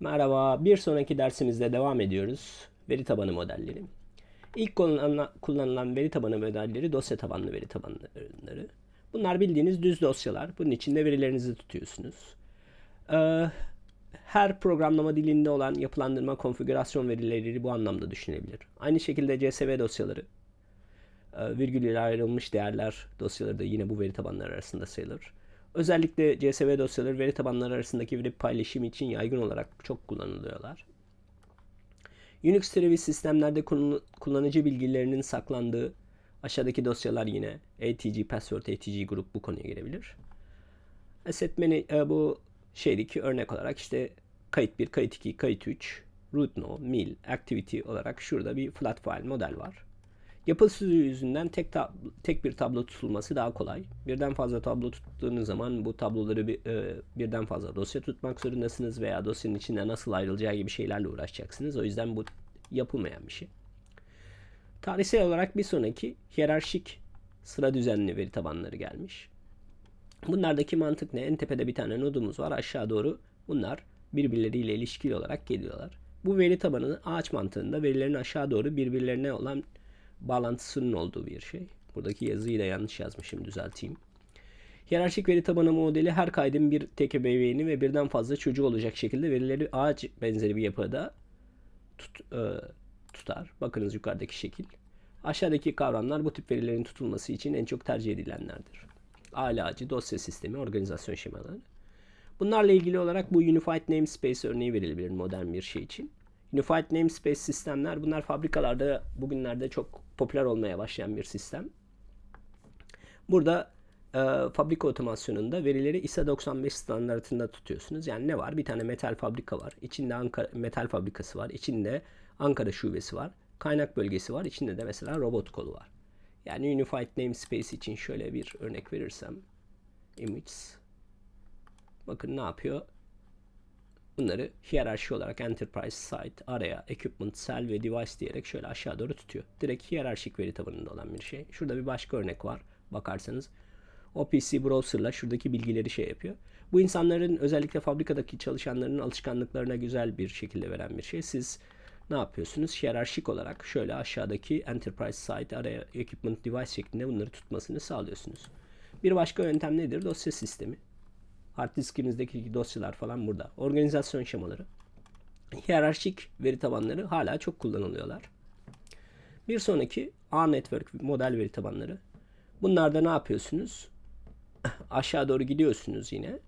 Merhaba, bir sonraki dersimizde devam ediyoruz. Veri tabanı modelleri. İlk kullanılan, veri tabanı modelleri dosya tabanlı veri tabanları. Bunlar bildiğiniz düz dosyalar. Bunun içinde verilerinizi tutuyorsunuz. Ee, her programlama dilinde olan yapılandırma konfigürasyon verileri bu anlamda düşünebilir. Aynı şekilde CSV dosyaları, e, virgülle ayrılmış değerler dosyaları da yine bu veri tabanları arasında sayılır. Özellikle CSV dosyaları veri tabanları arasındaki veri paylaşımı için yaygın olarak çok kullanılıyorlar. Unix türevi sistemlerde kullanıcı bilgilerinin saklandığı aşağıdaki dosyalar yine ATG password, ATG grup bu konuya girebilir. Asset manager bu şeydeki örnek olarak işte kayıt 1, kayıt 2, kayıt 3, root no, mil, activity olarak şurada bir flat file model var. Yapısı yüzünden tek tek bir tablo tutulması daha kolay. Birden fazla tablo tuttuğunuz zaman bu tabloları bir, e, birden fazla dosya tutmak zorundasınız veya dosyanın içinde nasıl ayrılacağı gibi şeylerle uğraşacaksınız. O yüzden bu yapılmayan bir şey. Tarihsel olarak bir sonraki hiyerarşik sıra düzenli veri tabanları gelmiş. Bunlardaki mantık ne? En tepede bir tane nodumuz var. Aşağı doğru bunlar birbirleriyle ilişkili olarak geliyorlar. Bu veri tabanı ağaç mantığında verilerin aşağı doğru birbirlerine olan bağlantısının olduğu bir şey. Buradaki yazıyı da yanlış yazmışım düzelteyim. Hiyerarşik veri tabanı modeli her kaydın bir tek ebeveyni ve birden fazla çocuğu olacak şekilde verileri ağaç benzeri bir yapıda tut, e, tutar. Bakınız yukarıdaki şekil. Aşağıdaki kavramlar bu tip verilerin tutulması için en çok tercih edilenlerdir. Aile ağacı, dosya sistemi, organizasyon şemaları. Bunlarla ilgili olarak bu Unified Namespace örneği verilebilir modern bir şey için. Unified Namespace sistemler bunlar fabrikalarda bugünlerde çok popüler olmaya başlayan bir sistem. Burada e, fabrika otomasyonunda verileri ISA 95 standartında tutuyorsunuz. Yani ne var? Bir tane metal fabrika var. İçinde Ankara metal fabrikası var. İçinde Ankara şubesi var. Kaynak bölgesi var. İçinde de mesela robot kolu var. Yani Unified Namespace için şöyle bir örnek verirsem images bakın ne yapıyor? Bunları hiyerarşi olarak Enterprise, Site, Area, Equipment, Cell ve Device diyerek şöyle aşağı doğru tutuyor. Direkt hiyerarşik veri tabanında olan bir şey. Şurada bir başka örnek var. Bakarsanız OPC Browser'la şuradaki bilgileri şey yapıyor. Bu insanların özellikle fabrikadaki çalışanların alışkanlıklarına güzel bir şekilde veren bir şey. Siz ne yapıyorsunuz? Hiyerarşik olarak şöyle aşağıdaki Enterprise Site, Area, Equipment, Device şeklinde bunları tutmasını sağlıyorsunuz. Bir başka yöntem nedir? Dosya sistemi. Hard diskinizdeki dosyalar falan burada. Organizasyon şemaları. Hiyerarşik veri tabanları hala çok kullanılıyorlar. Bir sonraki A network model veri tabanları. Bunlarda ne yapıyorsunuz? Aşağı doğru gidiyorsunuz yine.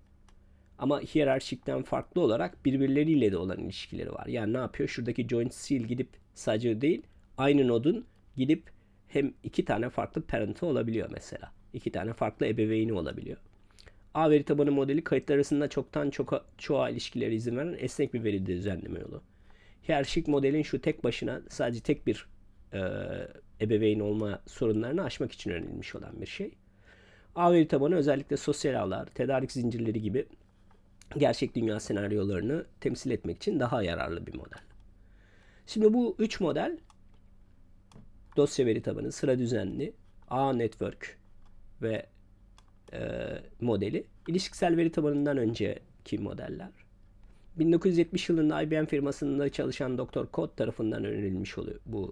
Ama hiyerarşikten farklı olarak birbirleriyle de olan ilişkileri var. Yani ne yapıyor? Şuradaki joint seal gidip sadece değil aynı nodun gidip hem iki tane farklı parent'ı olabiliyor mesela. İki tane farklı ebeveyni olabiliyor. A veri tabanı modeli kayıtlar arasında çoktan çok çoğa ilişkileri izin veren esnek bir veri düzenleme yolu. Hiyerarşik modelin şu tek başına sadece tek bir e, ebeveyn olma sorunlarını aşmak için önerilmiş olan bir şey. A veri tabanı özellikle sosyal ağlar, tedarik zincirleri gibi gerçek dünya senaryolarını temsil etmek için daha yararlı bir model. Şimdi bu üç model dosya veri tabanı, sıra düzenli, A network ve e, modeli ilişkisel veri tabanından önceki modeller. 1970 yılında IBM firmasında çalışan Dr. Code tarafından önerilmiş oluyor bu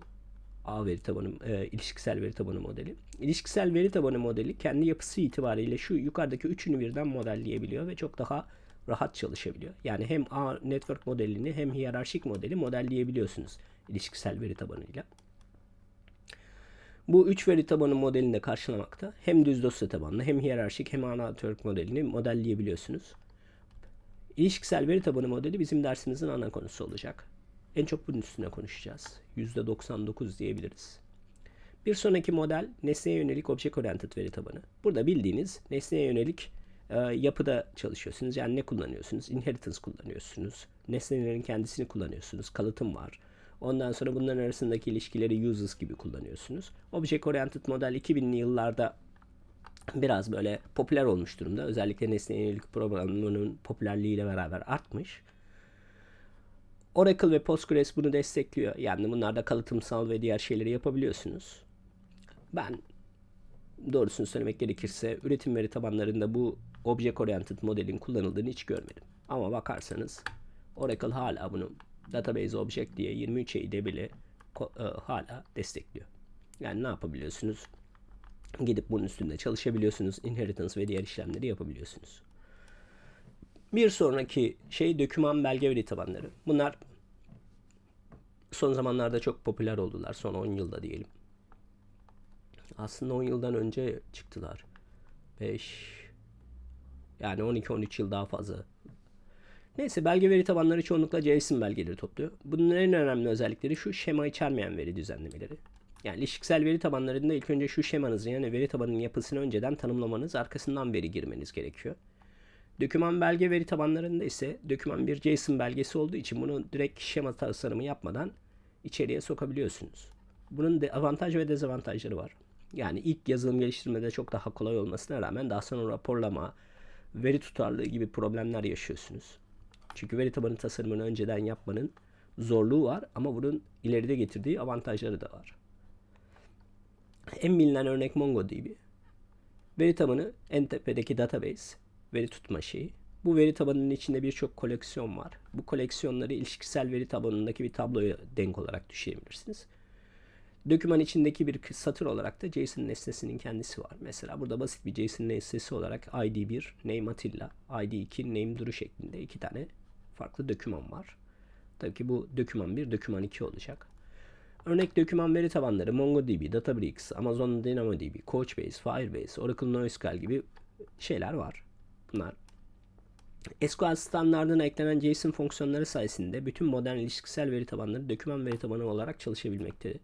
A veri tabanı, e, ilişkisel veri tabanı modeli. İlişkisel veri tabanı modeli kendi yapısı itibariyle şu yukarıdaki üçünü birden modelleyebiliyor ve çok daha rahat çalışabiliyor. Yani hem A network modelini hem hiyerarşik modeli modelleyebiliyorsunuz ilişkisel veri tabanıyla. Bu üç veri tabanı modelini de karşılamakta. Hem düz dosya tabanlı hem hiyerarşik hem ana network modelini modelleyebiliyorsunuz. İlişkisel veri tabanı modeli bizim dersimizin ana konusu olacak. En çok bunun üstüne konuşacağız. %99 diyebiliriz. Bir sonraki model nesneye yönelik object oriented veri tabanı. Burada bildiğiniz nesneye yönelik e, yapıda çalışıyorsunuz. Yani ne kullanıyorsunuz? Inheritance kullanıyorsunuz. Nesnelerin kendisini kullanıyorsunuz. Kalıtım var. Ondan sonra bunların arasındaki ilişkileri uses gibi kullanıyorsunuz. Object Oriented model 2000'li yıllarda biraz böyle popüler olmuş durumda. Özellikle nesneye yönelik programının popülerliğiyle beraber artmış. Oracle ve Postgres bunu destekliyor. Yani bunlarda kalıtımsal ve diğer şeyleri yapabiliyorsunuz. Ben doğrusunu söylemek gerekirse üretim veri tabanlarında bu Object Oriented modelin kullanıldığını hiç görmedim. Ama bakarsanız Oracle hala bunu Database Object diye 23 de bile e, hala destekliyor. Yani ne yapabiliyorsunuz? Gidip bunun üstünde çalışabiliyorsunuz. Inheritance ve diğer işlemleri yapabiliyorsunuz. Bir sonraki şey doküman belge veri tabanları. Bunlar son zamanlarda çok popüler oldular. Son 10 yılda diyelim. Aslında 10 yıldan önce çıktılar. 5 yani 12-13 yıl daha fazla. Neyse belge veri tabanları çoğunlukla JSON belgeleri topluyor. Bunun en önemli özellikleri şu şema içermeyen veri düzenlemeleri. Yani ilişkisel veri tabanlarında ilk önce şu şemanızı yani veri tabanının yapısını önceden tanımlamanız, arkasından veri girmeniz gerekiyor. Doküman belge veri tabanlarında ise doküman bir JSON belgesi olduğu için bunu direkt şema tasarımı yapmadan içeriye sokabiliyorsunuz. Bunun de avantaj ve dezavantajları var. Yani ilk yazılım geliştirmede çok daha kolay olmasına rağmen daha sonra raporlama, veri tutarlılığı gibi problemler yaşıyorsunuz. Çünkü veri tabanı tasarımını önceden yapmanın zorluğu var ama bunun ileride getirdiği avantajları da var. En bilinen örnek MongoDB. Veri tabanı en tepedeki database, veri tutma şeyi. Bu veri tabanının içinde birçok koleksiyon var. Bu koleksiyonları ilişkisel veri tabanındaki bir tabloya denk olarak düşünebilirsiniz. Doküman içindeki bir satır olarak da JSON nesnesinin kendisi var. Mesela burada basit bir JSON nesnesi olarak ID1, name Atilla, ID2, name Duru şeklinde iki tane farklı doküman var. Tabii ki bu doküman 1, doküman 2 olacak. Örnek doküman veri tabanları MongoDB, Databricks, Amazon DynamoDB, Couchbase, Firebase, Oracle NoSQL gibi şeyler var. Bunlar SQL standartına eklenen JSON fonksiyonları sayesinde bütün modern ilişkisel veri tabanları doküman veri tabanı olarak çalışabilmektedir.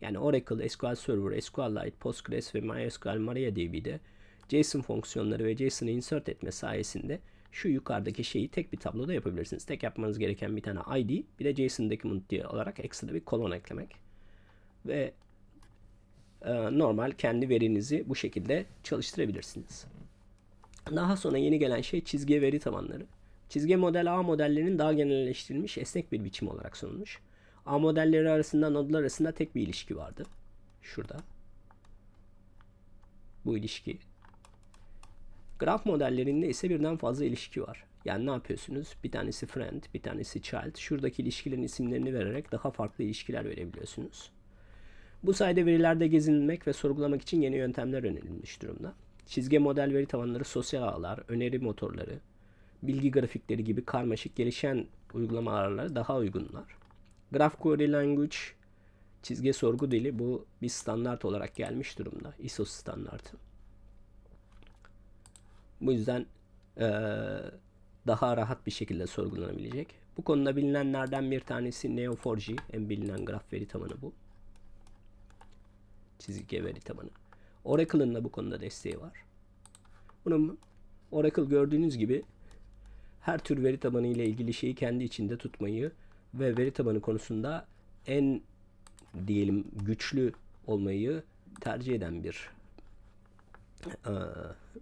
Yani Oracle, SQL Server, SQLite, Postgres ve MySQL MariaDB'de JSON fonksiyonları ve JSON'ı insert etme sayesinde şu yukarıdaki şeyi tek bir tabloda yapabilirsiniz. Tek yapmanız gereken bir tane ID, bir de JSON document diye olarak ekstra bir kolon eklemek. Ve e, normal kendi verinizi bu şekilde çalıştırabilirsiniz. Daha sonra yeni gelen şey çizgi veri tabanları. Çizgi model A modellerinin daha genelleştirilmiş esnek bir biçim olarak sunulmuş. A modelleri arasında nodlar arasında tek bir ilişki vardı. Şurada. Bu ilişki. Graf modellerinde ise birden fazla ilişki var. Yani ne yapıyorsunuz? Bir tanesi friend, bir tanesi child. Şuradaki ilişkilerin isimlerini vererek daha farklı ilişkiler verebiliyorsunuz. Bu sayede verilerde gezinmek ve sorgulamak için yeni yöntemler önerilmiş durumda. Çizgi model veri tabanları, sosyal ağlar, öneri motorları, bilgi grafikleri gibi karmaşık gelişen uygulamalarla daha uygunlar. Graph Query Language çizgi sorgu dili bu bir standart olarak gelmiş durumda. ISO standartı. Bu yüzden eee, daha rahat bir şekilde sorgulanabilecek. Bu konuda bilinenlerden bir tanesi Neo4j. En bilinen graf veri tabanı bu. Çizgi veri tabanı. Oracle'ın da bu konuda desteği var. Bunun Oracle gördüğünüz gibi her tür veri tabanı ile ilgili şeyi kendi içinde tutmayı ve veri tabanı konusunda en diyelim güçlü olmayı tercih eden bir e,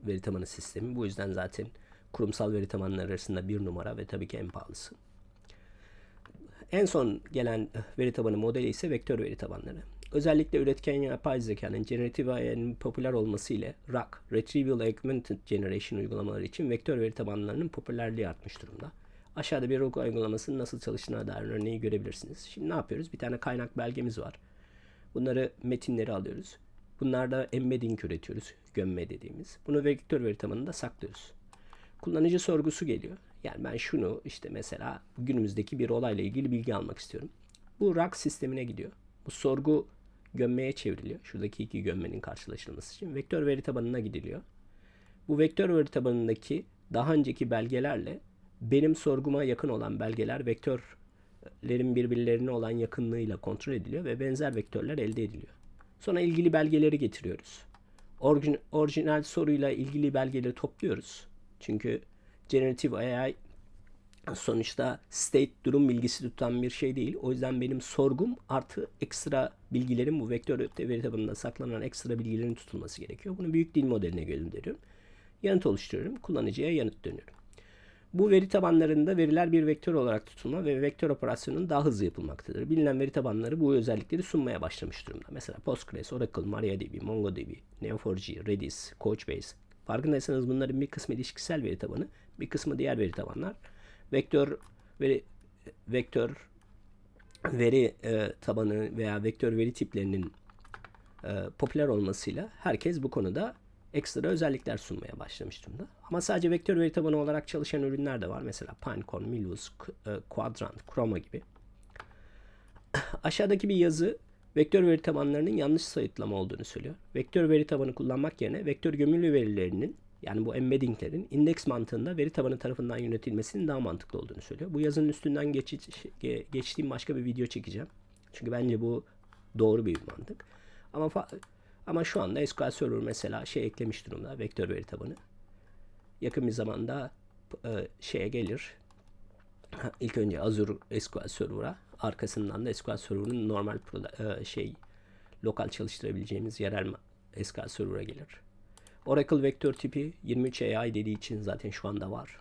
veri tabanı sistemi. Bu yüzden zaten kurumsal veri tabanları arasında bir numara ve tabii ki en pahalısı. En son gelen veri tabanı modeli ise vektör veri tabanları. Özellikle üretken yapay zekanın generative AI'nin popüler olması ile RAG, Retrieval Augmented Generation uygulamaları için vektör veri tabanlarının popülerliği artmış durumda. Aşağıda bir RAG uygulamasının nasıl çalıştığına dair örneği görebilirsiniz. Şimdi ne yapıyoruz? Bir tane kaynak belgemiz var. Bunları metinleri alıyoruz. Bunlarda embedding üretiyoruz. Gömme dediğimiz. Bunu vektör veri tabanında saklıyoruz. Kullanıcı sorgusu geliyor. Yani ben şunu işte mesela günümüzdeki bir olayla ilgili bilgi almak istiyorum. Bu RAG sistemine gidiyor. Bu sorgu gömmeye çevriliyor. Şuradaki iki gömmenin karşılaşılması için. Vektör veri tabanına gidiliyor. Bu vektör veri tabanındaki daha önceki belgelerle benim sorguma yakın olan belgeler vektörlerin birbirlerine olan yakınlığıyla kontrol ediliyor ve benzer vektörler elde ediliyor. Sonra ilgili belgeleri getiriyoruz. Orijin, orijinal soruyla ilgili belgeleri topluyoruz. Çünkü Generative AI sonuçta state durum bilgisi tutan bir şey değil. O yüzden benim sorgum artı ekstra bilgilerin bu vektör veri tabanında saklanan ekstra bilgilerin tutulması gerekiyor. Bunu büyük dil modeline gönderiyorum. Yanıt oluşturuyorum. Kullanıcıya yanıt dönüyorum. Bu veri tabanlarında veriler bir vektör olarak tutulma ve vektör operasyonunun daha hızlı yapılmaktadır. Bilinen veri tabanları bu özellikleri sunmaya başlamış durumda. Mesela Postgres, Oracle, MariaDB, MongoDB, Neo4j, Redis, Couchbase. Farkındaysanız bunların bir kısmı ilişkisel veri tabanı, bir kısmı diğer veri tabanlar. Vektör veri vektör veri e, tabanı veya vektör veri tiplerinin e, popüler olmasıyla herkes bu konuda ekstra özellikler sunmaya başlamış durumda. Ama sadece vektör veri tabanı olarak çalışan ürünler de var. Mesela Pinecone, Milvus, Qu- e, Quadrant, Chroma gibi. Aşağıdaki bir yazı vektör veri tabanlarının yanlış sayıtlama olduğunu söylüyor. Vektör veri tabanı kullanmak yerine vektör gömülü verilerinin yani bu embeddinglerin indeks mantığında veri tabanı tarafından yönetilmesinin daha mantıklı olduğunu söylüyor. Bu yazının üstünden geçi- ge- geçtiğim başka bir video çekeceğim. Çünkü bence bu doğru bir mantık. Ama ama şu anda SQL Server mesela şey eklemiş durumda vektör veri tabanı. Yakın bir zamanda e, şeye gelir. İlk önce Azure SQL Server'a, arkasından da SQL Server'ın normal e, şey lokal çalıştırabileceğimiz yerel SQL Server'a gelir. Oracle vektör tipi 23 AI dediği için zaten şu anda var.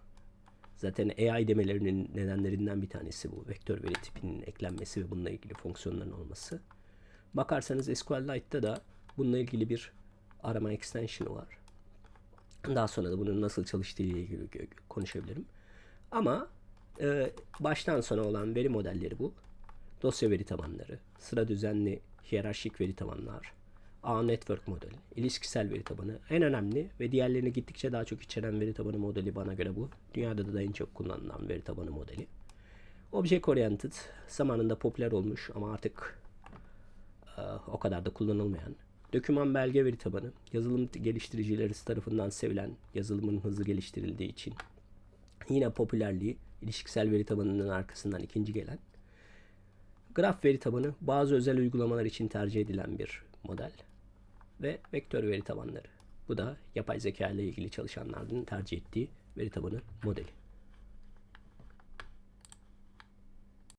Zaten AI demelerinin nedenlerinden bir tanesi bu. Vektör veri tipinin eklenmesi ve bununla ilgili fonksiyonların olması. Bakarsanız SQLite'da da bununla ilgili bir arama extension'ı var. Daha sonra da bunun nasıl çalıştığı ile ilgili konuşabilirim. Ama e, baştan sona olan veri modelleri bu. Dosya veri tabanları, sıra düzenli hiyerarşik veri tabanlar, ağ network modeli, ilişkisel veri tabanı en önemli ve diğerlerini gittikçe daha çok içeren veri tabanı modeli bana göre bu. Dünyada da en çok kullanılan veri tabanı modeli. Object Oriented zamanında popüler olmuş ama artık e, o kadar da kullanılmayan. Doküman belge veri tabanı, yazılım geliştiricileri tarafından sevilen yazılımın hızlı geliştirildiği için yine popülerliği ilişkisel veri tabanının arkasından ikinci gelen. Graf veri tabanı bazı özel uygulamalar için tercih edilen bir model ve vektör veri tabanları. Bu da yapay zeka ile ilgili çalışanların tercih ettiği veri tabanı modeli.